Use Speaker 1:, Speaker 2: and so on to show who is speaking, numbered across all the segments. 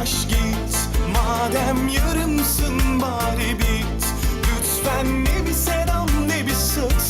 Speaker 1: Arkadaş git Madem yarımsın bari bit. Lütfen ne bir selam ne bir sık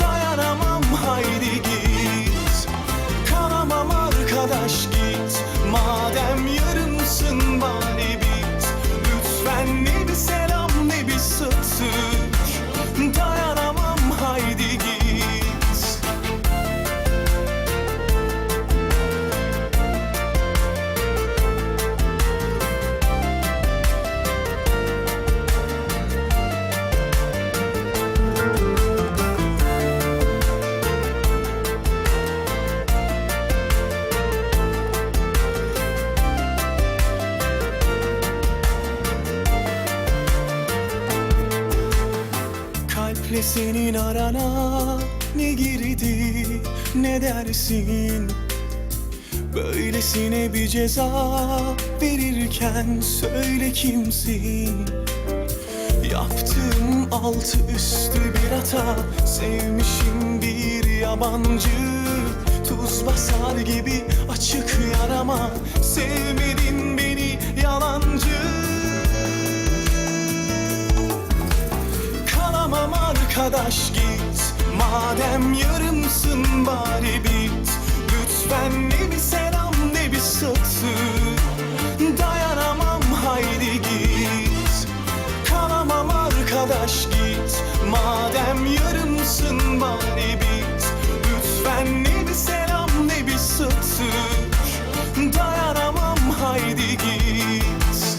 Speaker 1: Dayanamam haydi git. Kalamam arkadaş git. Madem Kalple senin arana ne girdi ne dersin? Böylesine bir ceza verirken söyle kimsin? Yaptığım altı üstü bir hata Sevmişim bir yabancı. Tuz basar gibi açık yarama Sevmedin arkadaş git. Madem yarımsın bari bit. Lütfen ne bir selam ne bir satı. Dayanamam haydi git. Kalamam arkadaş git. Madem yarımsın bari bit. Lütfen ne bir selam ne bir satır Dayanamam haydi git.